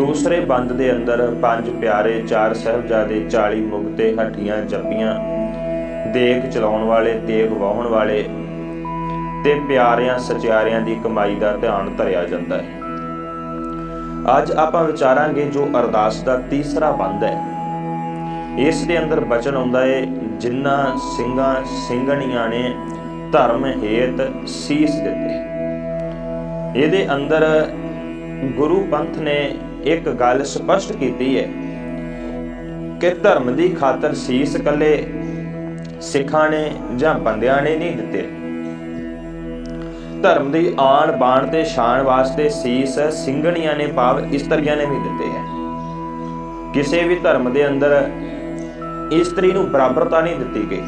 ਦੂਸਰੇ ਬੰਦ ਦੇ ਅੰਦਰ ਪੰਜ ਪਿਆਰੇ ਚਾਰ ਸਹਿਬਜ਼ਾਦੇ 40 ਮੁਗਤੇ ਹੱਠੀਆਂ ਜੱਪੀਆਂ। ਦੇਖ ਚਲਾਉਣ ਵਾਲੇ, ਤੇਗ ਵਾਹਣ ਵਾਲੇ ਤੇ ਪਿਆਰਿਆਂ ਸਚਿਆਰਿਆਂ ਦੀ ਕਮਾਈ ਦਾ ਧਿਆਨ ਧਰਿਆ ਜਾਂਦਾ ਹੈ। ਅੱਜ ਆਪਾਂ ਵਿਚਾਰਾਂਗੇ ਜੋ ਅਰਦਾਸ ਦਾ ਤੀਸਰਾ ਬੰਦ ਹੈ। ਇਸ ਦੇ ਅੰਦਰ ਬਚਨ ਆਉਂਦਾ ਹੈ ਜਿਨ੍ਹਾਂ ਸਿੰਘਾਂ ਸਿੰਘਣੀਆਂ ਨੇ ਧਰਮ ਹੇਤ ਸੀਸ ਦਿੱਤੇ। ਇਹਦੇ ਅੰਦਰ ਗੁਰੂ ਪੰਥ ਨੇ ਇੱਕ ਗੱਲ ਸਪਸ਼ਟ ਕੀਤੀ ਹੈ ਕਿ ਧਰਮ ਦੀ ਖਾਤਰ ਸੀਸ ਕੱਲੇ ਸਿੱਖਾਂ ਨੇ ਜਾਂ ਬੰਦਿਆਂ ਨੇ ਨਹੀਂ ਦਿੱਤੇ। ਧਰਮ ਦੀ ਆਣ ਬਾਣ ਤੇ ਸ਼ਾਨ ਵਾਸਤੇ ਸੀਸ ਸਿੰਘਣੀਆਂ ਨੇ ਭਾਵ ਇਸਤਰੀਆਂ ਨੇ ਵੀ ਦਿੱਤੇ ਹੈ। ਕਿਸੇ ਵੀ ਧਰਮ ਦੇ ਅੰਦਰ ਇਸਤਰੀ ਨੂੰ ਬਰਾਬਰਤਾ ਨਹੀਂ ਦਿੱਤੀ ਗਈ।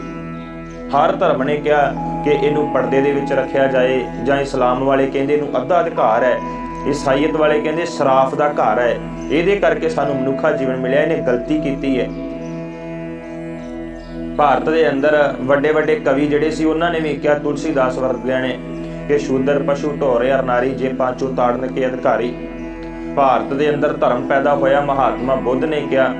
ਹਰ ਧਰਮ ਨੇ ਕਿਹਾ ਕਿ ਇਹਨੂੰ ਪਰਦੇ ਦੇ ਵਿੱਚ ਰੱਖਿਆ ਜਾਏ ਜਾਂ ਇਸਲਾਮ ਵਾਲੇ ਕਹਿੰਦੇ ਇਹਨੂੰ ਅੱਧਾ ਅਧਿਕਾਰ ਹੈ ਈਸਾਈਅਤ ਵਾਲੇ ਕਹਿੰਦੇ ਸਰਾਫ ਦਾ ਘਰ ਹੈ। ਇਹਦੇ ਕਰਕੇ ਸਾਨੂੰ ਮਨੁੱਖਾ ਜੀਵਨ ਮਿਲਿਆ, ਇਹਨੇ ਗਲਤੀ ਕੀਤੀ ਹੈ। ਭਾਰਤ ਦੇ ਅੰਦਰ ਵੱਡੇ ਵੱਡੇ ਕਵੀ ਜਿਹੜੇ ਸੀ, ਉਹਨਾਂ ਨੇ ਵੀ ਕਿਹਾ, ਤੁਲਸੀਦਾਸ ਵਰਗਿਆਂ ਨੇ ਕਿ ਸ਼ੂਦਰ ਪਸ਼ੂ ਢੋਰੇ ਅਰ ਨਾਰੀ, ਜੇ ਪਾਂਚੂ ਤਾੜਨ ਕੇ ਅਧਿਕਾਰੀ। ਭਾਰਤ ਦੇ ਅੰਦਰ ਧਰਮ ਪੈਦਾ ਹੋਇਆ, ਮਹਾਤਮਾ ਬੁੱਧ ਨੇ ਕਿਹਾ।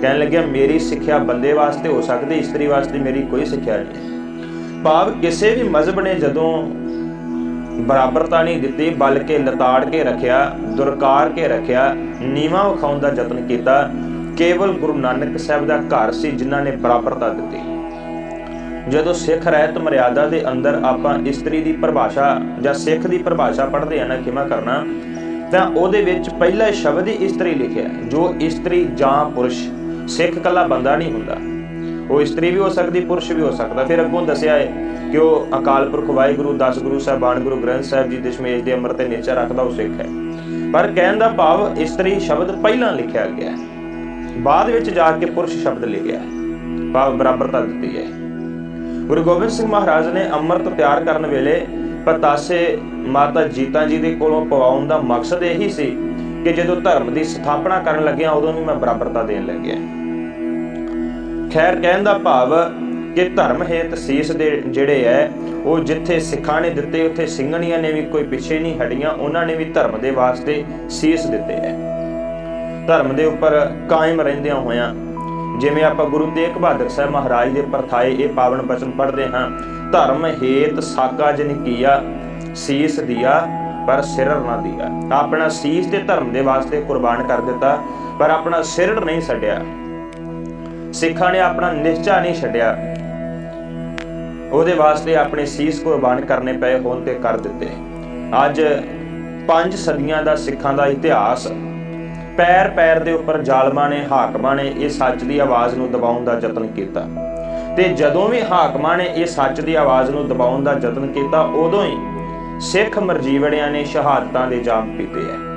ਕਹਿਣ ਲੱਗਿਆ, ਮੇਰੀ ਸਿੱਖਿਆ ਬੰਦੇ ਵਾਸਤੇ ਹੋ ਸਕਦੀ, ਇਸਤਰੀ ਵਾਸਤੇ ਮੇਰੀ ਕੋਈ ਸਿੱਖਿਆ ਨਹੀਂ। ਭਾਵ ਕਿਸੇ ਵੀ ਮਜ਼ਹਬ ਨੇ ਜਦੋਂ ਬਰਾਬਰਤਾ ਨਹੀਂ ਦਿੱਤੀ, ਬਲਕਿ ਲਤਾੜ ਕੇ ਰੱਖਿਆ, ਦੁਰਕਾਰ ਕੇ ਰੱਖਿਆ, ਨੀਵਾ ਵਿਖਾਉਣ ਦਾ ਯਤਨ ਕੀਤਾ। ਕੇਵਲ ਗੁਰੂ ਨਾਨਕ ਸਾਹਿਬ ਦਾ ਘਰ ਸੀ ਜਿਨ੍ਹਾਂ ਨੇ ਬਰਾਬਰਤਾ ਦਿੱਤੀ। ਜਦੋਂ ਸਿੱਖ ਰਹਿਤ ਮਰਿਆਦਾ ਦੇ ਅੰਦਰ ਆਪਾਂ ਇਸਤਰੀ ਦੀ ਪਰਿਭਾਸ਼ਾ ਜਾਂ ਸਿੱਖ ਦੀ ਪਰਿਭਾਸ਼ਾ ਪੜ੍ਹਦੇ ਆ ਨਾ ਕਿਵੇਂ ਕਰਨਾ, ਤਾਂ ਉਹਦੇ ਵਿੱਚ ਪਹਿਲਾ ਸ਼ਬਦ ਹੀ ਇਸਤਰੀ ਲਿਖਿਆ ਜੋ ਇਸਤਰੀ ਜਾਂ ਪੁਰਸ਼, ਸਿੱਖ ਕੱਲਾ ਬੰਦਾ ਨਹੀਂ ਹੁੰਦਾ। ਉਹ ਇਸਤਰੀ ਵੀ ਹੋ ਸਕਦੀ, ਪੁਰਸ਼ ਵੀ ਹੋ ਸਕਦਾ। ਫਿਰ ਅੱਗੋਂ ਦੱਸਿਆ ਹੈ ਕਿ ਉਹ ਅਕਾਲ ਪੁਰਖ, ਵਾਹਿਗੁਰੂ, ਦਸ ਗੁਰੂ, ਸਾਹਿਬਾਨ ਗੁਰੂ ਗ੍ਰੰਥ ਸਾਹਿਬ ਜੀ, ਦਸ਼ਮੇਸ਼ ਦੇ ਅੰਮ੍ਰਿਤ ਤੇ ਨੀਚਾ ਰੱਖਦਾ, ਉਹ ਸਿੱਖ ਹੈ। ਪਰ ਕਹਿਣ ਦਾ ਭਾਵ ਇਸਤਰੀ ਸ਼ਬਦ ਪਹਿਲਾਂ ਲਿਖਿਆ ਗਿਆ ਹੈ। ਬਾਅਦ ਵਿੱਚ ਜਾ ਕੇ ਪੁਰਸ਼ ਸ਼ਬਦ ਲਿਖਿਆ ਹੈ। ਭਾਵ ਬਰਾਬਰਤਾ ਦਿੱਤੀ ਹੈ। ਗੁਰੂ ਗੋਬਿੰਦ ਸਿੰਘ ਮਹਾਰਾਜ ਨੇ ਅੰਮ੍ਰਿਤ ਤਿਆਰ ਕਰਨ ਵੇਲੇ ਪਤਾਸੇ ਮਾਤਾ ਜੀਤਾ ਜੀ ਦੇ ਕੋਲੋਂ ਪਵਾਉਣ ਦਾ ਮਕਸਦ ਇਹੀ ਸੀ ਕਿ ਜਦੋਂ ਧਰਮ ਦੀ ਸਥਾਪਨਾ ਕਰਨ ਲੱਗਿਆ ਉਦੋਂ ਨੂੰ ਮੈਂ ਬਰਾਬਰਤਾ ਦੇਣ ਲੱਗਿਆ। ਖੈਰ ਕਹਿਣ ਦਾ ਭਾਵ ਕਿ ਧਰਮ ਹੇਤ ਸੀਸ ਦੇ ਜਿਹੜੇ ਐ, ਉਹ ਜਿੱਥੇ ਸਿੱਖਾਂ ਨੇ ਦਿੱਤੇ, ਉੱਥੇ ਸਿੰਘਣੀਆਂ ਨੇ ਵੀ ਕੋਈ ਪਿੱਛੇ ਨਹੀਂ ਹਟੀਆਂ, ਉਹਨਾਂ ਨੇ ਵੀ ਧਰਮ ਦੇ ਵਾਸਤੇ ਸੀਸ ਦਿੱਤੇ ਐ। ਧਰਮ ਦੇ ਉੱਪਰ ਕਾਇਮ ਰਹਿੰਦਿਆਂ ਹੋਇਆਂ, ਜਿਵੇਂ ਆਪਾਂ ਗੁਰੂ ਤੇਗ ਬਹਾਦਰ ਸਾਹਿਬ ਮਹਾਰਾਜ ਦੇ ਪਰਥਾਏ ਇਹ ਪਾਵਨ ਬਚਨ ਪੜ੍ਹਦੇ ਹਾਂ, ਧਰਮ ਹੇਤ ਸਾਕਾ ਜਨ ਕੀਆ, ਸੀਸ ਦਿਆ, ਪਰ ਸਿਰਰ ਨਾ ਦਿਆ। ਆਪਣਾ ਸੀਸ ਤੇ ਧਰਮ ਦੇ ਵਾਸਤੇ ਕੁਰਬਾਨ ਕਰ ਦਿੱਤਾ, ਪਰ ਆਪਣਾ ਸਿਰ ਨਹੀਂ ਛੱਡਿਆ। ਸਿੱਖਾਂ ਨੇ ਆਪਣਾ ਨਿਸ਼ਚਾ ਨਹੀਂ ਛੱਡਿਆ। ਉਹਦੇ ਵਾਸਤੇ ਆਪਣੇ ਸੀਸ ਕੁਰਬਾਨ ਕਰਨੇ ਪਏ ਹੋਣ ਤੇ ਕਰ ਦਿੱਤੇ। ਅੱਜ ਪੰਜ ਸਦੀਆਂ ਦਾ ਸਿੱਖਾਂ ਦਾ ਇਤਿਹਾਸ, ਪੈਰ ਪੈਰ ਦੇ ਉੱਪਰ ਜ਼ਾਲਮਾਂ ਨੇ, ਹਾਕਮਾਂ ਨੇ ਇਹ ਸੱਚ ਦੀ ਆਵਾਜ਼ ਨੂੰ ਦਬਾਉਣ ਦਾ ਯਤਨ ਕੀਤਾ। ਤੇ ਜਦੋਂ ਵੀ ਹਾਕਮਾਂ ਨੇ ਇਹ ਸੱਚ ਦੀ ਆਵਾਜ਼ ਨੂੰ ਦਬਾਉਣ ਦਾ ਯਤਨ ਕੀਤਾ, ਉਦੋਂ ਹੀ ਸਿੱਖ ਮਰਜੀਵੜਿਆਂ ਨੇ ਸ਼ਹਾਦਤਾਂ ਦੇ ਜਾਮ ਪੀਤੇ ਐ।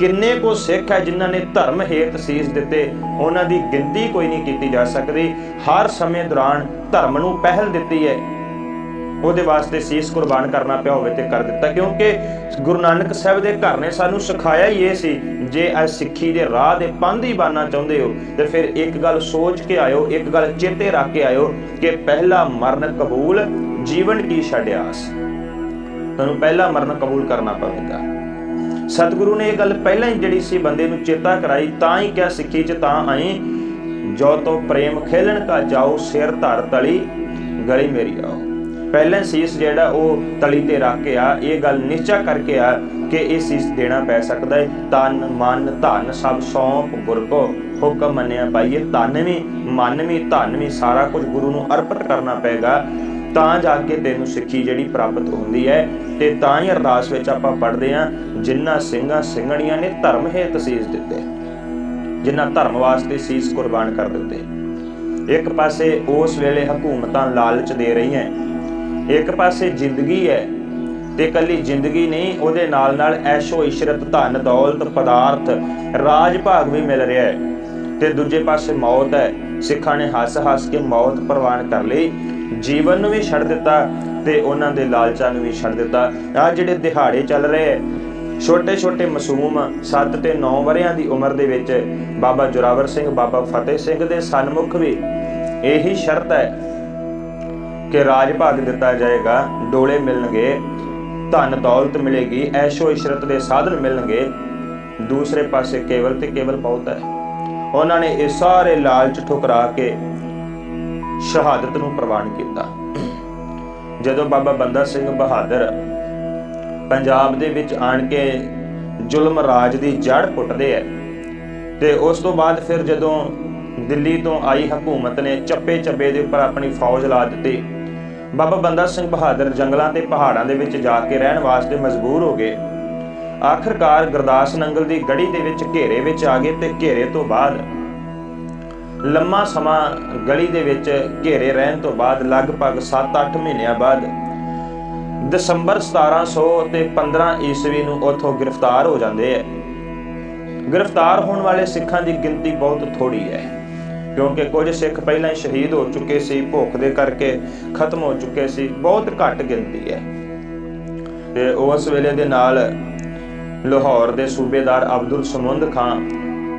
ਕਿੰਨੇ ਕੋ ਸਿੱਖ ਹੈ ਜਿਨ੍ਹਾਂ ਨੇ ਧਰਮ ਹੇਤ ਸੀਸ ਦਿੱਤੇ, ਉਹਨਾਂ ਦੀ ਗਿਣਤੀ ਕੋਈ ਨਹੀਂ ਕੀਤੀ ਜਾ ਸਕਦੀ। ਹਰ ਸਮੇਂ ਦੌਰਾਨ ਧਰਮ ਨੂੰ ਪਹਿਲ ਦਿੱਤੀ ਹੈ। ਉਹਦੇ ਵਾਸਤੇ ਸੀਸ ਕੁਰਬਾਨ ਕਰਨਾ ਪਿਆ ਹੋਵੇ ਤੇ ਕਰ ਦਿੱਤਾ, ਕਿਉਂਕਿ ਗੁਰੂ ਨਾਨਕ ਸਾਹਿਬ ਦੇ ਘਰ ਨੇ ਸਾਨੂੰ ਸਿਖਾਇਆ ਹੀ ਇਹ ਸੀ, ਜੇ ਇਹ ਸਿੱਖੀ ਦੇ ਰਾਹ ਦੇ ਪੰਧ ਹੀ ਬਾਨਾ ਚਾਹੁੰਦੇ ਹੋ, ਤੇ ਫਿਰ ਇੱਕ ਗੱਲ ਸੋਚ ਕੇ ਆਇਓ, ਇੱਕ ਗੱਲ ਚੇਤੇ ਰੱਖ ਕੇ ਆਇਓ ਕਿ ਪਹਿਲਾ ਮਰਨ ਕਬੂਲ ਜੀਵਨ ਕੀ ਛੱਡਿਆਸ ਤੁਹਾਨੂੰ ਪਹਿਲਾ ਮਰਨ ਕਬੂਲ ਕਰਨਾ ਪਵੇਗਾ। ਸਤਿਗੁਰੂ ਨੇ ਇਹ ਗੱਲ ਪਹਿਲਾਂ ਹੀ ਜਿਹੜੀ ਸੀ ਬੰਦੇ ਨੂੰ ਚੇਤਾ ਕਰਾਈ, ਤਾਂ ਹੀ ਕਿਹਾ ਸਿੱਖੀ ਚ ਤਾਂ ਆਈ, ਜੋ ਤੋ ਪ੍ਰੇਮ ਖੇਲਣ ਕਾ ਜਾਓ, ਸਿਰ ਧਰ ਤਲੀ, ਗਲੀ ਮੇਰੀ ਆਓ। ਪਹਿਲਾਂ ਸੀਸ ਜਿਹੜਾ ਉਹ ਤਲੀ ਤੇ ਰੱਖ ਕੇ ਆ, ਇਹ ਗੱਲ ਨਿਸ਼ਚਾ ਕਰਕੇ ਆ ਕਿ ਇਹ ਸੀਸ ਦੇਣਾ ਪੈ ਸਕਦਾ ਹੈ ਤਨ, ਮਨ, ਧਨ ਸਭ ਸੌਂਪ ਗੁਰ ਕੋ ਹੁਕਮ ਮੰਨਿਆ ਪਾਈਏ। ਤਨ ਵੀ, ਮਨ ਵੀ, ਧਨ ਵੀ ਸਾਰਾ ਕੁਝ ਗੁਰੂ ਨੂੰ ਅਰਪਿਤ ਕਰਨਾ ਪਏਗਾ। ਤਾਂ ਜਾ ਕੇ ਤੈਨੂੰ ਸਿੱਖੀ ਜਿਹੜੀ ਪ੍ਰਾਪਤ ਹੁੰਦੀ ਹੈ। ਤੇ ਤਾਂ ਹੀ ਅਰਦਾਸ ਵਿੱਚ ਆਪਾਂ ਪੜ੍ਹਦੇ ਹਾਂ ਜਿਨ੍ਹਾਂ ਸਿੰਘਾਂ ਸਿੰਘਣੀਆਂ ਨੇ ਧਰਮ ਹੇਤ ਸੀਸ ਦਿੱਤੇ। ਜਿਨ੍ਹਾਂ ਧਰਮ ਵਾਸਤੇ ਸੀਸ ਕੁਰਬਾਨ ਕਰ ਦਿੱਤੇ। ਇੱਕ ਪਾਸੇ ਉਸ ਵੇਲੇ ਹਕੂਮਤਾਂ ਲਾਲਚ ਦੇ ਰਹੀਆਂ ਇੱਕ ਪਾਸੇ ਜ਼ਿੰਦਗੀ ਹੈ। ਤੇ ਕੱਲੀ ਜ਼ਿੰਦਗੀ ਨਹੀਂ, ਉਹਦੇ ਨਾਲ ਨਾਲ ਐਸ਼ੋ ਇਸ਼ਰਤ, ਧਨ, ਦੌਲਤ, ਪਦਾਰਥ, ਰਾਜ ਭਾਗ ਵੀ ਮਿਲ ਰਿਹਾ ਹੈ। ਤੇ ਦੂਜੇ ਪਾਸੇ ਮੌਤ ਹੈ। ਸਿੱਖਾਂ ਨੇ ਹੱਸ-ਹੱਸ ਕੇ ਮੌਤ ਪ੍ਰਵਾਨ ਕਰ ਲਈ। ਜੀਵਨ ਨੂੰ ਵੀ ਛੱਡ ਦਿੱਤਾ ਤੇ ਉਹਨਾਂ ਦੇ ਲਾਲਚਾਂ ਨੂੰ ਵੀ ਛੱਡ ਦਿੱਤਾ। ਆ ਜਿਹੜੇ ਦਿਹਾੜੇ ਚੱਲ ਰਹੇ ਛੋਟੇ ਛੋਟੇ ਮਾਸੂਮ 7 ਤੇ 9 ਵਰਿਆਂ ਦੀ ਉਮਰ ਦੇ ਵਿੱਚ ਬਾਬਾ ਜੁਰਾਵਰ ਸਿੰਘ, ਬਾਬਾ ਫਤਿਹ ਸਿੰਘ ਦੇ ਸਨਮੁਖ ਵੀ ਇਹੀ ਸ਼ਰਤ ਹੈ ਕਿ ਰਾਜ ਭਾਗ ਦਿੱਤਾ ਜਾਏਗਾ, ਡੋਲੇ ਮਿਲਣਗੇ, ਧਨ ਦੌਲਤ ਮਿਲੇਗੀ, ਐਸ਼ੋ ਇਸ਼ਰਤ ਦੇ ਸਾਧਨ ਮਿਲਣਗੇ। ਦੂਸਰੇ ਪਾਸੇ ਕੇਵਲ ਤੇ ਕੇਵਲ ਬਹੁਤ ਹੈ ਉਹਨਾਂ ਨੇ ਇਹ ਸਾਰੇ ਲਾਲਚ ਠੁਕਰਾ ਕੇ ਸ਼ਹਾਦਤ ਨੂੰ ਪ੍ਰਵਾਨ ਕੀਤਾ। ਜਦੋਂ ਬਾਬਾ ਬੰਦਾ ਸਿੰਘ ਬਹਾਦਰ ਪੰਜਾਬ ਦੇ ਵਿੱਚ ਆਣ ਕੇ ਜ਼ੁਲਮ ਰਾਜ ਦੀ ਜੜ ਪੁੱਟਦੇ ਐ, ਤੇ ਉਸ ਤੋਂ ਬਾਅਦ ਫਿਰ ਜਦੋਂ ਦਿੱਲੀ ਤੋਂ ਆਈ ਹਕੂਮਤ ਨੇ ਚੱਪੇ ਚੱਪੇ ਦੇ ਉੱਪਰ ਆਪਣੀ ਫੌਜ ਲਾ ਦਿੱਤੀ, ਬਾਬਾ ਬੰਦਾ ਸਿੰਘ ਬਹਾਦਰ ਜੰਗਲਾਂ ਤੇ ਪਹਾੜਾਂ ਦੇ ਵਿੱਚ ਜਾ ਕੇ ਰਹਿਣ ਵਾਸਤੇ ਮਜਬੂਰ ਹੋ ਗਏ। ਆਖਰਕਾਰ ਗੁਰਦਾਸ ਨੰਗਲ ਦੀ ਗੜੀ ਦੇ ਵਿੱਚ ਘੇਰੇ ਵਿੱਚ ਆ ਗਏ ਤੇ ਘੇਰੇ ਤੋਂ ਬਾਅਦ ਲੰਮਾ ਸਮਾਂ ਗਲੀ ਦੇ ਵਿੱਚ ਘੇਰੇ ਰਹਿਣ ਤੋਂ ਬਾਅਦ ਲਗਭਗ 7-8 ਮਹੀਨਿਆਂ ਬਾਅਦ ਦਸੰਬਰ 1700 ਤੇ 15 ਈਸਵੀ ਨੂੰ ਉੱਥੋਂ ਗ੍ਰਿਫਤਾਰ ਹੋ ਜਾਂਦੇ ਐ। ਗ੍ਰਿਫਤਾਰ ਹੋਣ ਵਾਲੇ ਸਿੱਖਾਂ ਦੀ ਗਿਣਤੀ ਬਹੁਤ ਥੋੜੀ ਹੈ ਕਿਉਂਕਿ ਕੁਝ ਸਿੱਖ ਪਹਿਲਾਂ ਹੀ ਸ਼ਹੀਦ ਹੋ ਚੁੱਕੇ ਸੀ, ਭੁੱਖ ਦੇ ਕਰਕੇ ਖਤਮ ਹੋ ਚੁੱਕੇ ਸੀ, ਬਹੁਤ ਘੱਟ ਗਿਣਤੀ ਹੈ ਤੇ ਉਸ ਵੇਲੇ ਦੇ ਨਾਲ ਲਾਹੌਰ ਦੇ ਸੂਬੇਦਾਰ ਅਬਦੁਲ ਸਮੁੰਦ ਖਾਨ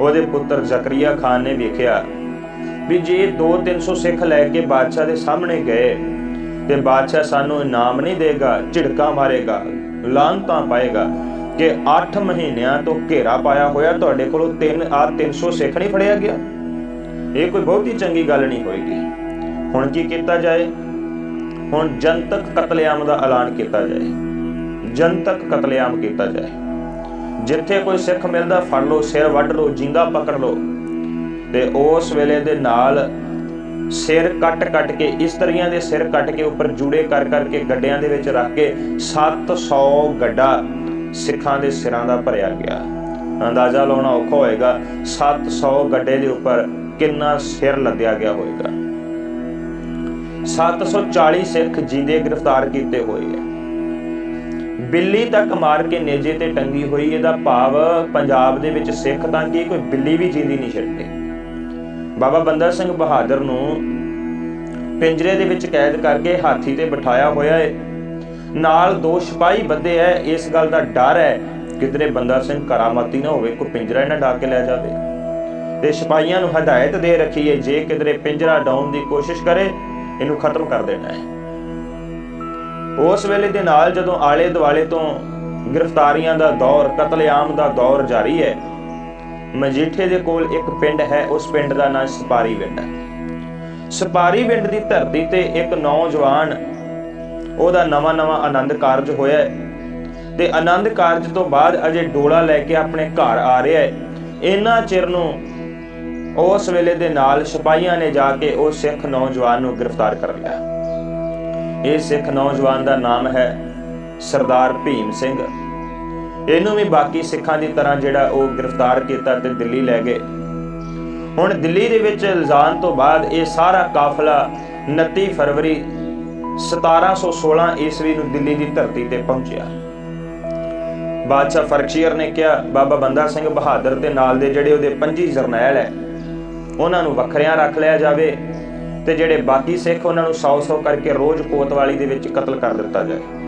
ਉਹਦੇ ਪੁੱਤਰ ਜ਼ਕਰੀਆ ਖਾਨ ਨੇ ਵੇਖਿਆ ਵੀ ਜੇ 2-300 ਸਿੱਖ ਲੈ ਕੇ ਬਾਦਸ਼ਾਹ ਦੇ ਸਾਹਮਣੇ ਗਏ ਤੇ ਬਾਦਸ਼ਾਹ ਸਾਨੂੰ ਇਨਾਮ ਨਹੀਂ ਦੇਗਾ, ਝਿੜਕਾ ਮਾਰੇਗਾ, ਲਾਂਤਾਂ ਪਾਏਗਾ ਕਿ 8 ਮਹੀਨਿਆਂ ਤੋਂ ਘੇਰਾ ਪਾਇਆ ਹੋਇਆ ਤੁਹਾਡੇ ਕੋਲੋਂ 3 ਆ 300 ਸਿੱਖ ਨਹੀਂ ਫੜਿਆ ਗਿਆ? ਇਹ ਕੋਈ ਬਹੁਤੀ ਚੰਗੀ ਗੱਲ ਨਹੀਂ ਹੋਏਗੀ। ਹੁਣ ਕੀ ਕੀਤਾ ਜਾਏ? ਹੁਣ ਜਨਤਕ ਕਤਲੇਆਮ ਦਾ ਐਲਾਨ ਕੀਤਾ ਜਾਏ। ਜਨਤਕ ਕਤਲੇਆਮ ਕੀਤਾ ਜਾਏ। ਜਿੱਥੇ ਕੋਈ ਸਿੱਖ ਮਿਲਦਾ ਫੜ ਲਓ, ਸਿਰ ਵੱਢ ਲਓ, ਜਿੰਦਾ ਪਕੜ ਲਓ। ਤੇ ਉਸ ਵੇਲੇ ਦੇ ਨਾਲ ਸਿਰ ਕੱਟ-ਕੱਟ ਕੇ ਇਸਤਰੀਆਂ ਦੇ ਸਿਰ ਕੱਟ ਕੇ ਉੱਪਰ ਜੂੜੇ ਕਰ ਕਰਕੇ ਗੱਡਿਆਂ ਦੇ ਵਿੱਚ ਰੱਖ ਕੇ 700 ਗੱਡਾ ਸਿੱਖਾਂ ਦੇ ਸਿਰਾਂ ਦਾ ਭਰਿਆ ਗਿਆ। ਅੰਦਾਜ਼ਾ ਲਾਉਣਾ ਔਖਾ ਹੋਏਗਾ 700 ਗੱਡੇ ਦੇ ਉੱਪਰ ਕਿੰਨਾ ਸਿਰ ਲੱਦਿਆ ਗਿਆ ਹੋਵੇਗਾ 740 ਸਿੱਖ ਜਿੰਦੇ ਗ੍ਰਿਫਤਾਰ ਕੀਤੇ ਹੋਏ ਹੈ। ਬਿੱਲੀ ਤੱਕ ਮਾਰ ਕੇ ਨੇਜੇ ਤੇ ਟੰਗੀ ਹੋਈ, ਇਹਦਾ ਭਾਵ ਪੰਜਾਬ ਦੇ ਵਿੱਚ ਸਿੱਖ ਤਾਂ ਕੀ ਕੋਈ ਬਿੱਲੀ ਵੀ ਜਿੰਦੀ ਨਹੀਂ ਛੱਡਦੇ ਬਾਬਾ ਬੰਦਾ ਸਿੰਘ ਬਹਾਦਰ ਨੂੰ ਪਿੰਜਰੇ ਦੇ ਵਿੱਚ ਕੈਦ ਕਰਕੇ ਹਾਥੀ ਤੇ ਬਿਠਾਇਆ ਹੋਇਆ ਹੈ ਨਾਲ ਦੋ ਸਿਪਾਹੀ ਬੰਦੇ ਐ, ਇਸ ਗੱਲ ਦਾ ਡਰ ਹੈ ਕਿਧਰੇ ਬੰਦਾ ਸਿੰਘ ਕਰਾਮਾਤੀ ਨਾ ਹੋਵੇ, ਕੋਈ ਪਿੰਜਰਾ ਨਾ ਢਾ ਕੇ ਲੈ ਜਾਵੇ। ਤੇ ਸਿਪਾਹੀਆਂ ਨੂੰ ਹਦਾਇਤ ਦੇ ਰੱਖੀ ਹੈ ਜੇ ਕਿਧਰੇ ਪਿੰਜਰਾ ਡਾਉਣ ਦੀ ਕੋਸ਼ਿਸ਼ ਕਰੇ, ਇਹਨੂੰ ਖਤਮ ਕਰ ਦੇਣਾ ਹੈ ਉਸ ਵੇਲੇ ਦੇ ਨਾਲ ਜਦੋਂ ਆਲੇ ਦੁਆਲੇ ਤੋਂ ਗ੍ਰਿਫਤਾਰੀਆਂ ਦਾ ਦੌਰ, ਕਤਲੇਆਮ ਦਾ ਦੌਰ ਜਾਰੀ ਹੈ ਮਜੀਠੇ ਦੇ ਕੋਲ ਇੱਕ ਪਿੰਡ ਹੈ, ਉਸ ਪਿੰਡ ਦਾ ਨਾਮ ਸਪਾਰੀ ਪਿੰਡ ਹੈ। ਸਪਾਰੀ ਪਿੰਡ ਦੀ ਧਰਤੀ ਤੇ ਇੱਕ ਨੌਜਵਾਨ, ਉਹਦਾ ਨਵਾਂ ਨਵਾਂ ਆਨੰਦ ਕਾਰਜ ਹੋਇਆ ਤੇ ਆਨੰਦ ਕਾਰਜ ਤੋਂ ਬਾਅਦ ਅਜੇ ਡੋਲਾ ਲੈ ਕੇ ਆਪਣੇ ਘਰ ਆ ਰਿਹਾ ਹੈ। ਇੰਨਾ ਚਿਰ ਨੂੰ ਉਸ ਵੇਲੇ ਦੇ ਨਾਲ ਸਿਪਾਹੀਆਂ ਨੇ ਜਾ ਕੇ ਉਹ ਸਿੱਖ ਨੌਜਵਾਨ ਨੂੰ ਗ੍ਰਿਫਤਾਰ ਕਰ ਲਿਆ। ਇਹ ਸਿੱਖ ਨੌਜਵਾਨ ਦਾ ਨਾਮ ਹੈ ਸਰਦਾਰ ਭੀਮ ਸਿੰਘ। ਇਹਨੂੰ ਵੀ ਬਾਕੀ ਸਿੱਖਾਂ ਦੀ ਤਰ੍ਹਾਂ ਜਿਹੜਾ ਉਹ ਗ੍ਰਿਫਤਾਰ ਕੀਤਾ ਤੇ ਦਿੱਲੀ ਲੈ ਗਏ। ਹੁਣ ਦਿੱਲੀ ਦੇ ਵਿੱਚ ਇਲਜ਼ਾਮ ਤੋਂ ਬਾਅਦ ਇਹ ਸਾਰਾ ਕਾਫਲਾ 29 ਫਰਵਰੀ 1716 ਈਸਵੀ ਨੂੰ ਦਿੱਲੀ ਦੀ ਧਰਤੀ ਤੇ ਪਹੁੰਚਿਆ। ਬਾਦਸ਼ਾਹ ਫਰਕਸ਼ੀਰ ਨੇ ਕਿਹਾ, ਬਾਬਾ ਬੰਦਾ ਸਿੰਘ ਬਹਾਦਰ ਤੇ ਨਾਲ ਦੇ ਜਿਹੜੇ ਉਹਦੇ ਪੰਜੀ ਜਰਨੈਲ ਹੈ ਉਹਨਾਂ ਨੂੰ ਵੱਖਰਿਆਂ ਰੱਖ ਲਿਆ ਜਾਵੇ ਤੇ ਜਿਹੜੇ ਬਾਕੀ ਸਿੱਖ ਉਹਨਾਂ ਨੂੰ 100-100 ਕਰਕੇ ਰੋਜ਼ ਕੋਤਵਾਲੀ ਦੇ ਵਿੱਚ ਕਤਲ ਕਰ ਦਿੱਤਾ ਜਾਏ।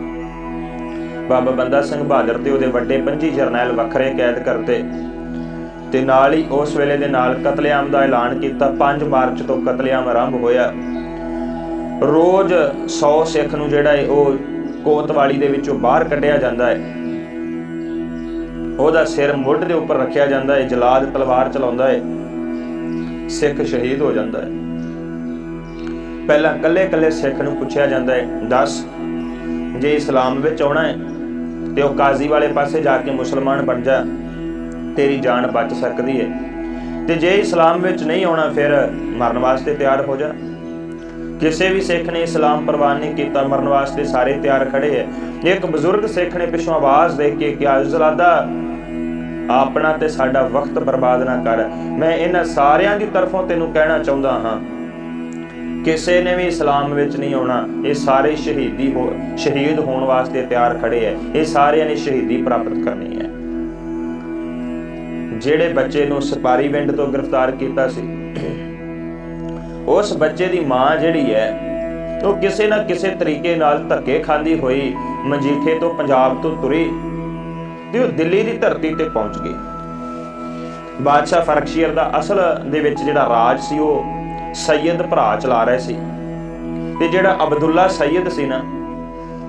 ਬਾਬਾ ਬੰਦਾ ਸਿੰਘ ਬਹਾਦਰ ਤੇ ਉਹਦੇ ਵੱਡੇ ਪੰਜੀ ਜਰਨੈਲ ਵੱਖਰੇ ਕੈਦ ਕਰਤੇ ਤੇ ਨਾਲ ਹੀ ਉਸ ਵੇਲੇ ਦੇ ਨਾਲ ਕਤਲੇਆਮ ਦਾ ਐਲਾਨ ਕੀਤਾ। 5 ਮਾਰਚ ਤੋਂ ਕਤਲੇਆਮ ਆਰੰਭ ਹੋਇਆ। ਰੋਜ਼ 100 ਸਿੱਖ ਨੂੰ ਜਿਹੜਾ ਹੈ ਉਹ ਕੋਤਵਾਲੀ ਦੇ ਵਿੱਚੋਂ ਬਾਹਰ ਕੱਢਿਆ ਜਾਂਦਾ ਹੈ ਉਹਦਾ ਸਿਰ ਮੁੱਢ ਦੇ ਉੱਪਰ ਰੱਖਿਆ ਜਾਂਦਾ ਹੈ ਜਲਾਦ ਤਲਵਾਰ ਚਲਾਉਂਦਾ ਹੈ ਸਿੱਖ ਸ਼ਹੀਦ ਹੋ ਜਾਂਦਾ ਹੈ ਪਹਿਲਾਂ ਕੱਲੇ-ਕੱਲੇ ਸਿੱਖ ਨੂੰ ਪੁੱਛਿਆ ਜਾਂਦਾ ਹੈ ਦੱਸ ਜੇ ਇਸਲਾਮ ਵਿੱਚ ਆਉਣਾ ਹੈ ਤੇ ਉਹ ਕਾਜ਼ੀ ਵਾਲੇ ਪਾਸੇ ਜਾ ਕੇ ਮੁਸਲਮਾਨ ਬਣ ਜਾ, ਤੇਰੀ ਜਾਨ ਬਚ ਸਕਦੀ ਹੈ। ਤੇ ਜੇ ਇਸਲਾਮ ਵਿੱਚ ਨਹੀਂ ਆਉਣਾ, ਫਿਰ ਮਰਨ ਵਾਸਤੇ ਤਿਆਰ ਹੋ ਜਾ। ਕਿਸੇ ਵੀ ਸਿੱਖ ਨੇ ਇਸਲਾਮ ਪ੍ਰਵਾਨ ਨਹੀਂ ਕੀਤਾ, ਮਰਨ ਵਾਸਤੇ ਸਾਰੇ ਤਿਆਰ ਖੜੇ ਹੈ। ਇੱਕ ਬਜ਼ੁਰਗ ਸਿੱਖ ਨੇ ਪਿੱਛੋਂ ਆਵਾਜ਼ ਦੇ ਕੇ ਕਿਹਾ ਜ਼ਲਾਦਾ ਆਪਣਾ ਤੇ ਸਾਡਾ ਵਕਤ ਬਰਬਾਦ ਨਾ ਕਰ। ਮੈਂ ਇਹਨਾਂ ਸਾਰਿਆਂ ਦੀ ਤਰਫੋਂ ਤੈਨੂੰ ਕਹਿਣਾ ਚਾਹੁੰਦਾ ਹਾਂ। ਕਿਸੇ ਨੇ ਵੀ ਇਸਲਾਮ ਵਿੱਚ ਨਹੀਂ ਆਉਣਾ, ਇਹ ਸਾਰੇ ਸ਼ਹੀਦੀ ਹੋ, ਸ਼ਹੀਦ ਹੋਣ ਵਾਸਤੇ ਤਿਆਰ ਖੜੇ ਐ। ਇਹ ਸਾਰਿਆਂ ਨੇ ਸ਼ਹੀਦੀ ਪ੍ਰਾਪਤ ਕਰਨੀ ਹੈ ਜਿਹੜੇ ਬੱਚੇ ਨੂੰ ਸਪਾਰੀ ਵਿੰਡ ਤੋਂ ਗ੍ਰਿਫਤਾਰ ਕੀਤਾ ਸੀ, ਉਸ ਬੱਚੇ ਦੀ ਮਾਂ ਜਿਹੜੀ ਹੈ ਉਹ ਕਿਸੇ ਨਾ ਕਿਸੇ ਤਰੀਕੇ ਨਾਲ ਧੱਕੇ ਖਾਂਦੀ ਹੋਈ ਮਜੀਠੇ ਤੋਂ ਪੰਜਾਬ ਤੋਂ ਤੁਰੀ ਤੇ ਉਹ ਦਿੱਲੀ ਦੀ ਧਰਤੀ ਤੇ ਪਹੁੰਚ ਗਈ। ਬਾਦਸ਼ਾਹ ਫਰਕਸ਼ੀਰ ਦਾ ਅਸਲ ਦੇ ਵਿੱਚ ਜਿਹੜਾ ਰਾਜ ਸੀ, ਉਹ ਸੈਯਦ ਭਰਾ ਚਲਾ ਰਹੇ ਸੀ। ਤੇ ਜਿਹੜਾ ਅਬਦੁੱਲਾ ਸੈਯਦ ਸੀ ਨਾ,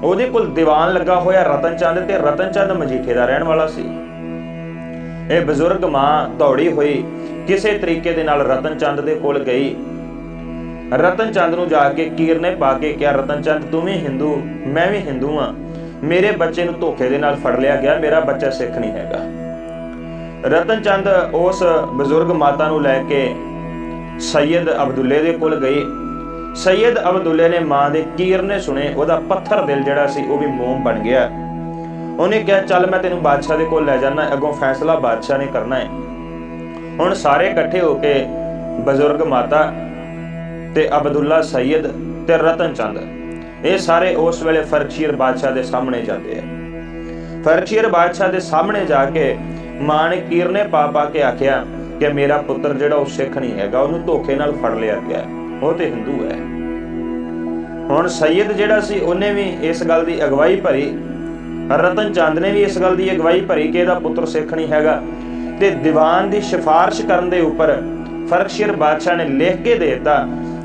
ਉਹਦੇ ਕੋਲ ਦੀਵਾਨ ਲੱਗਾ ਹੋਇਆ ਰਤਨ ਚੰਦ ਤੇ ਰਤਨ ਚੰਦ ਮਜੀਠੇ ਦਾ ਰਹਿਣ ਵਾਲਾ ਸੀ। ਇਹ ਬਜ਼ੁਰਗ ਮਾਂ ਦੌੜੀ ਹੋਈ ਕਿਸੇ ਤਰੀਕੇ ਦੇ ਨਾਲ ਰਤਨ ਚੰਦ ਦੇ ਕੋਲ ਗਈ। ਰਤਨ ਚੰਦ ਨੂੰ ਜਾ ਕੇ ਕੀਰ ਨੇ ਪਾ ਕੇ ਕਿਹਾ, ਰਤਨ ਚੰਦ, ਤੂੰ ਵੀ ਹਿੰਦੂ, ਮੈਂ ਵੀ ਹਿੰਦੂ ਆ ਮੇਰੇ ਬੱਚੇ ਨੂੰ ਧੋਖੇ ਦੇ ਨਾਲ ਫੜ ਲਿਆ ਗਿਆ, ਮੇਰਾ ਬੱਚਾ ਸਿੱਖ ਨਹੀਂ ਹੈਗਾ। ਰਤਨ ਚੰਦ ਉਸ ਬਜ਼ੁਰਗ ਮਾਤਾ ਨੂੰ ਲੈ ਕੇ ਸੈਯਦ ਅਬਦੁੱਲੇ ਦੇ ਕੋਲ ਗਈ ਸੈਯਦ ਅਬਦੁੱਲੇ ਨੇ ਮਾਂ ਦੇ ਕੀਰਨੇ ਸੁਣੇ, ਉਹਦਾ ਪੱਥਰ ਦਿਲ ਜਿਹੜਾ ਸੀ, ਉਹ ਵੀ ਮੋਮ ਬਣ ਗਿਆ। ਉਹਨੇ ਕਿਹਾ, ਚੱਲ ਮੈਂ ਤੈਨੂੰ ਬਾਦਸ਼ਾਹ ਦੇ ਕੋਲ ਲੈ ਜਾਣਾ ਅੱਗੋਂ ਫੈਸਲਾ ਬਾਦਸ਼ਾਹ ਨੇ ਕਰਨਾ ਹੈ। ਹੁਣ ਸਾਰੇ ਇਕੱਠੇ ਹੋ ਕੇ ਬਜ਼ੁਰਗ ਮਾਤਾ ਤੇ ਅਬਦੁੱਲਾ, ਸੈਯਦ ਤੇ ਰਤਨ ਚੰਦ, ਇਹ ਸਾਰੇ ਉਸ ਵੇਲੇ ਫਰਕਸ਼ੀਰ ਬਾਦਸ਼ਾਹ ਦੇ ਸਾਹਮਣੇ ਜਾਂਦੇ ਆ। ਫਰਕਸ਼ੀਰ ਬਾਦਸ਼ਾਹ ਦੇ ਸਾਹਮਣੇ ਜਾ ਕੇ ਮਾਂ ਨੇ ਕੀਰਨੇ ਪਾ ਪਾ ਕੇ ਆਖਿਆ ਕਿ ਮੇਰਾ ਪੁੱਤਰ ਜਿਹੜਾ ਉਹ ਸਿੱਖ ਨਹੀਂ ਹੈਗਾ, ਉਹਨੂੰ ਧੋਖੇ ਨਾਲ ਫੜ ਲਿਆ ਗਿਆ ਉਹ ਤੇ ਹਿੰਦੂ ਹੈ। ਹੁਣ ਸੈਯਦ ਜਿਹੜਾ ਸੀ, ਉਹਨੇ ਵੀ ਇਸ ਗੱਲ ਦੀ ਅਗਵਾਈ ਭਰੀ। ਰਤਨ ਚੰਦ ਨੇ ਵੀ ਇਸ ਗੱਲ ਦੀ ਅਗਵਾਈ ਭਰੀ ਕਿ ਇਹਦਾ ਪੁੱਤਰ ਸਿੱਖ ਨਹੀਂ ਹੈਗਾ। ਤੇ ਦੀਵਾਨ ਦੀ ਸਿਫਾਰਿਸ਼ ਕਰਨ ਦੇ ਉੱਪਰ ਫਰਕਸ਼ੀਰ ਬਾਦਸ਼ਾਹ ਨੇ ਲਿਖ ਕੇ ਦੇ ਦਿੱਤਾ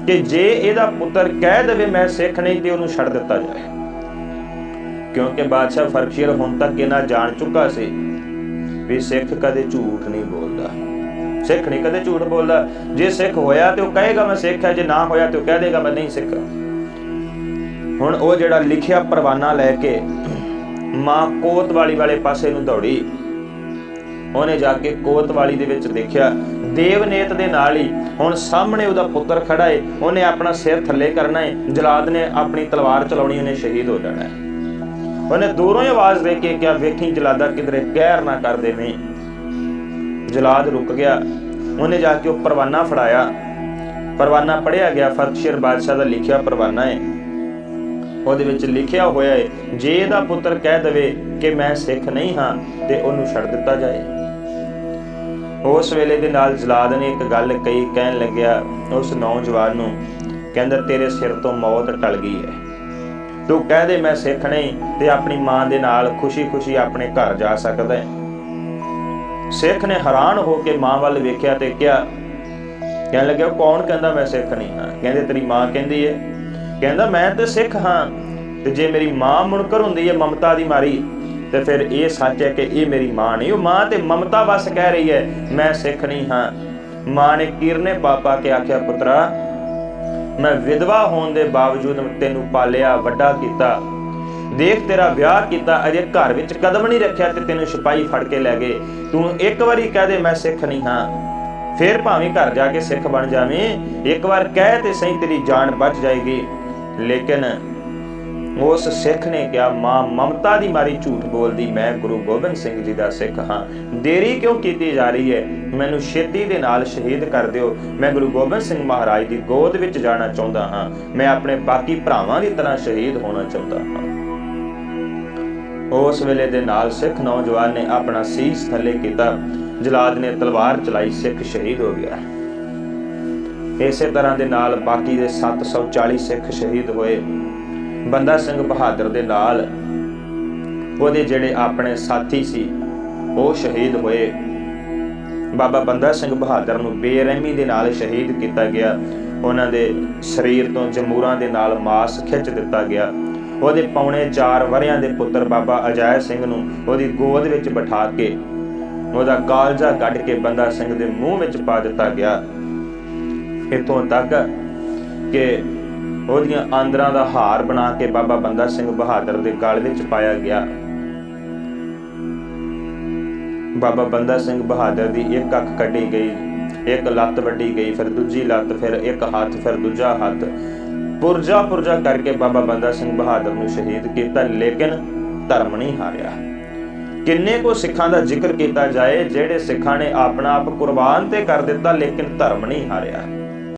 ਕਿ ਜੇ ਇਹਦਾ ਪੁੱਤਰ ਕਹਿ ਦੇਵੇ ਮੈਂ ਸਿੱਖ ਨਹੀਂ, ਤੇ ਉਹਨੂੰ ਛੱਡ ਦਿੱਤਾ ਜਾਏ ਕਿਉਂਕਿ ਬਾਦਸ਼ਾਹ ਫਰਕਸ਼ੀਰ ਹੁਣ ਤੱਕ ਇਹਨਾਂ ਜਾਣ ਚੁੱਕਾ ਸੀ ਵੀ ਸਿੱਖ ਕਦੇ ਝੂਠ ਨਹੀਂ ਬੋਲਦਾ। ਸਿੱਖ ਨਹੀਂ, ਕਦੇ ਝੂਠ ਬੋਲਦਾ। ਜੇ ਸਿੱਖ ਹੋਇਆ ਤੇ ਉਹ ਕਹੇਗਾ, ਮੈਂ ਸਿੱਖ ਹੈ, ਜੇ ਨਾ ਹੋਇਆ ਤੇ ਉਹ ਕਹਿ ਦੇਗਾ, ਮੈਂ ਨਹੀਂ ਸਿੱਖ ਹੁਣ ਉਹ ਜਿਹੜਾ ਲਿਖਿਆ ਪਰਵਾਨਾ ਲੈ ਕੇ ਮਾਂ ਕੋਤਵਾਲੀ ਵਾਲੇ ਪਾਸੇ ਨੂੰ ਦੌੜੀ, ਉਹਨੇ ਜਾ ਕੇ ਕੋਤਵਾਲੀ ਦੇ ਵਿੱਚ ਦੇਖਿਆ, ਦੇਵਨੇਤ ਦੇ ਨਾਲ ਹੀ ਹੁਣ ਸਾਹਮਣੇ ਉਹਦਾ ਪੁੱਤਰ ਖੜਾ ਏ, ਉਹਨੇ ਆਪਣਾ ਸਿਰ ਥੱਲੇ ਕਰਨਾ ਏ, ਜਲਾਦ ਨੇ ਆਪਣੀ ਤਲਵਾਰ ਚਲਾਉਣੀ, ਉਹਨੇ ਸ਼ਹੀਦ ਹੋ ਜਾਣਾ ਉਹਨੇ ਦੂਰੋਂ ਹੀ ਆਵਾਜ਼ ਦੇ ਕੇ ਕਿਹਾ, ਵੇਖੀ ਜਲਾਦਾ, ਕਿਧਰੇ ਕਹਿਰ ਨਾ ਕਰ ਦੇਵੇਂ ਜਲਾਦ ਰੁਕ ਗਿਆ। ਉਹਨੇ ਜਾ ਕੇ ਉਹ ਪਰਵਾਨਾ ਫੜਾਇਆ। ਪਰਵਾਨਾ ਪੜਿਆ ਗਿਆ ਫਰਕਸ਼ੀਰ ਬਾਦਸ਼ਾਹ ਦਾ ਲਿਖਿਆ ਪਰਵਾਨਾ ਹੈ ਉਹਦੇ ਵਿੱਚ ਲਿਖਿਆ ਹੋਇਆ ਹੈ ਜੇ ਇਹਦਾ ਪੁੱਤਰ ਕਹਿ ਦਵੇ ਕਿ ਮੈਂ ਸਿੱਖ ਨਹੀਂ ਹਾਂ, ਤੇ ਉਹਨੂੰ ਛੱਡ ਦਿੱਤਾ ਜਾਏ। ਉਸ ਵੇਲੇ ਦੇ ਨਾਲ ਜਲਾਦ ਨੇ ਇੱਕ ਗੱਲ ਕਹੀ, ਕਹਿਣ ਲੱਗਿਆ, ਉਸ ਨੌਜਵਾਨ ਨੂੰ, ਕਹਿੰਦਾ, ਤੇਰੇ ਸਿਰ ਤੋਂ ਮੌਤ ਟਲ ਗਈ ਹੈ ਤੂੰ ਕਹਿ ਦੇ ਮੈਂ ਸਿੱਖ ਨਹੀਂ, ਤੇ ਆਪਣੀ ਮਾਂ ਦੇ ਨਾਲ ਖੁਸ਼ੀ-ਖੁਸ਼ੀ ਆਪਣੇ ਘਰ ਜਾ ਸਕਦਾ ਹੈ ਸਿੱਖ ਨੇ ਹੈਰਾਨ ਹੋ ਕੇ ਮਾਂ ਵੱਲ ਵੇਖਿਆ ਤੇ ਕਿਹਾ, ਕਹਿਣ ਲੱਗਿਆ, ਕੌਣ ਕਹਿੰਦਾ ਮੈਂ ਸਿੱਖ ਨਹੀਂ ਹਾਂ? ਕਹਿੰਦੇ, ਤੇਰੀ ਮਾਂ ਕਹਿੰਦੀ ਹੈ ਕਹਿੰਦਾ, ਮੈਂ ਤੇ ਸਿੱਖ ਹਾਂ ਤੇ ਜੇ ਮੇਰੀ ਮਾਂ ਮੁਨਕਰ ਹੁੰਦੀ ਹੈ ਮਮਤਾ ਦੀ ਮਾਰੀ, ਤੇ ਫਿਰ ਇਹ ਸੱਚ ਹੈ ਕਿ ਇਹ ਮੇਰੀ ਮਾਂ ਨਹੀਂ। ਉਹ ਮਾਂ ਤੇ ਮਮਤਾ ਬਸ ਕਹਿ ਰਹੀ ਹੈ ਮੈਂ ਸਿੱਖ ਨਹੀਂ ਹਾਂ। ਮਾਂ ਨੇ ਕੀਰਨੇ ਪਾਪਾ ਕੇ ਆਖਿਆ, ਪੁੱਤਰਾ, ਮੈਂ ਵਿਧਵਾ ਹੋਣ ਦੇ ਬਾਵਜੂਦ ਤੈਨੂੰ ਪਾਲਿਆ, ਵੱਡਾ ਕੀਤਾ। ਦੇਖ ਤੇਰਾ ਵਿਆਹ ਕੀਤਾ, ਅਜੇ ਘਰ ਵਿੱਚ ਕਦਮ ਨਹੀਂ ਰੱਖਿਆ ਤੇ ਤੈਨੂੰ ਸਿਪਾਹੀ ਫੜ ਕੇ ਲੈ ਗਏ। ਤੂੰ ਇੱਕ ਵਾਰੀ ਕਹਿ ਦੇ, ਮੈਂ ਸਿੱਖ ਨਹੀਂ ਹਾਂ। ਫਿਰ ਭਾਵੇਂ ਘਰ ਜਾ ਕੇ ਸਿੱਖ ਬਣ ਜਾਵੇਂ, ਇੱਕ ਵਾਰ ਕਹਿ ਤੇ ਸਹੀ ਤੇਰੀ ਜਾਨ ਬਚ ਜਾਏਗੀ। ਲੇਕਿਨ ਉਸ ਸਿੱਖ ਨੇ ਕਿਹਾ, ਮਾਂ, ਮਮਤਾ ਦੀ ਮਾਰੀ ਝੂਠ ਬੋਲਦੀ, ਮੈਂ ਗੁਰੂ ਗੋਬਿੰਦ ਸਿੰਘ ਜੀ ਦਾ ਸਿੱਖ ਹਾਂ। ਦੇਰੀ ਕਿਉਂ ਕੀਤੀ ਜਾ ਰਹੀ ਹੈ? ਮੈਨੂੰ ਛੇਤੀ ਦੇ ਨਾਲ ਸ਼ਹੀਦ ਕਰ ਦਿਓ। ਮੈਂ ਗੁਰੂ ਗੋਬਿੰਦ ਸਿੰਘ ਮਹਾਰਾਜ ਦੀ ਗੋਦ ਵਿੱਚ ਜਾਣਾ ਚਾਹੁੰਦਾ ਹਾਂ। ਮੈਂ ਆਪਣੇ ਬਾਕੀ ਭਰਾਵਾਂ ਦੀ ਤਰ੍ਹਾਂ ਸ਼ਹੀਦ ਹੋਣਾ ਚਾਹੁੰਦਾ ਹਾਂ। ਉਸ ਵੇਲੇ ਦੇ ਨਾਲ ਸਿੱਖ ਨੌਜਵਾਨ ਨੇ ਆਪਣਾ ਸੀਸ ਥੱਲੇ ਕੀਤਾ। ਜਲਾਦ ਨੇ ਤਲਵਾਰ ਚਲਾਈ, ਸਿੱਖ ਸ਼ਹੀਦ ਹੋ ਗਿਆ। ਇਸੇ ਤਰ੍ਹਾਂ ਦੇ ਨਾਲ ਬਾਕੀ ਦੇ 740 ਸਿੱਖ ਸ਼ਹੀਦ ਹੋਏ। ਬੰਦਾ ਸਿੰਘ ਬਹਾਦਰ ਦੇ ਨਾਲ, ਉਹਦੇ ਜਿਹੜੇ ਆਪਣੇ ਸਾਥੀ ਸੀ, ਉਹ ਸ਼ਹੀਦ ਹੋਏ। ਬਾਬਾ ਬੰਦਾ ਸਿੰਘ ਬਹਾਦਰ ਨੂੰ ਬੇਰਹਿਮੀ ਦੇ ਨਾਲ ਸ਼ਹੀਦ ਕੀਤਾ ਗਿਆ। ਉਹਨਾਂ ਦੇ ਸਰੀਰ ਤੋਂ ਜਮੂਰਾਂ ਦੇ ਨਾਲ ਮਾਸ ਖਿੱਚ ਦਿੱਤਾ ਗਿਆ। ਉਹਦੇ ਪੌਣੇ 4 ਵਰਿਆਂ ਦੇ ਪੁੱਤਰ ਬਾਬਾ ਅਜਾਇਬ ਸਿੰਘ ਨੂੰ ਉਹਦੀ ਗੋਦ ਵਿੱਚ ਬਿਠਾ ਕੇ ਉਹਦਾ ਕਾਲਜਾ ਕੱਢ ਕੇ ਬੰਦਾ ਸਿੰਘ ਦੇ ਮੂੰਹ ਵਿੱਚ ਪਾ ਦਿੱਤਾ ਗਿਆ। ਇਥੋਂ ਤੱਕ ਕਿ ਉਹਦੀਆਂ ਆਂਦਰਾਂ ਦਾ ਹਾਰ ਬਣਾ ਕੇ ਬਾਬਾ ਬੰਦਾ ਸਿੰਘ ਬਹਾਦਰ ਦੇ ਗਲ ਵਿੱਚ ਪਾਇਆ ਗਿਆ। ਬਾਬਾ ਬੰਦਾ ਸਿੰਘ ਬਹਾਦਰ ਦੀ ਇੱਕ ਅੱਖ ਕੱਢੀ ਗਈ, ਇੱਕ ਲੱਤ ਵੱਢੀ ਗਈ, ਫਿਰ ਦੂਜੀ ਲੱਤ, ਫਿਰ ਇੱਕ ਹੱਥ, ਫਿਰ ਦੂਜਾ ਹੱਥ। ਪੁਰਜਾ ਪੁਰਜਾ ਕਰਕੇ ਬਾਬਾ ਬੰਦਾ ਸਿੰਘ ਬਹਾਦਰ ਨੂੰ ਸ਼ਹੀਦ ਕੀਤਾ, ਲੇਕਿਨ ਧਰਮ ਨਹੀਂ ਹਾਰਿਆ। ਕਿੰਨੇ ਕੋ ਸਿੱਖਾਂ ਦਾ ਜ਼ਿਕਰ ਕੀਤਾ ਜਾਏ, ਜਿਹੜੇ ਸਿੱਖਾਂ ਨੇ ਆਪਣਾ ਆਪ ਕੁਰਬਾਨ ਤੇ ਕਰ ਦਿੱਤਾ, ਲੇਕਿਨ ਧਰਮ ਨਹੀਂ ਹਾਰਿਆ।